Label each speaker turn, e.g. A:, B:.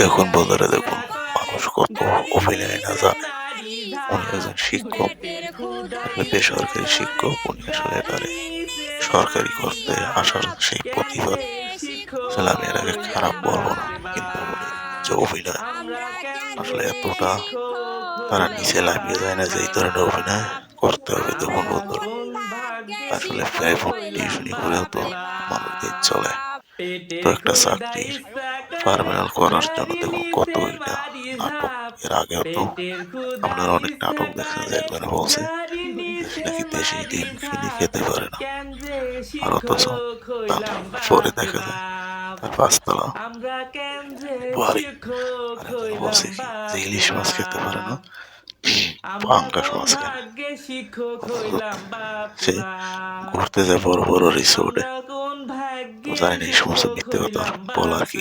A: দেখুন বন্ধুরা, দেখুন মানুষ কত অভিনয় না জানে? উনি একজন শিক্ষক। বেসরকারি শিক্ষক, উনি আসলে তারে সরকারি করতে আসার সেই প্রতিবাদ আমি এটাকে খারাপ বলব না, কিন্তু যে অভিনয় আসলে এতটা তারা নিচে লাফিয়ে যায় না যে এই ধরনের অভিনয় করতে হবে। দেখুন বন্ধুরা, আসলে প্রাইভেট টিউশনি করেও তো মানুষদের চলে। তো একটা চাকরির পারমানেন্ট করার জন্য দেখুন কত এটা নাটক। এর আগেও তো আপনারা অনেক নাটক দেখছেন যে একবার বলছে নাকি দেশে ডিম কিনে খেতে পারে না। আর অথচ পরে দেখা যায় তার পাঁচতলা বাড়ি। বলছে যে ইলিশ মাছ খেতে পারে না ঘুরতে যায় বড় বড় রিসোর্টে যায়নি সমস্ত মিথ্যে কথা বলার কি?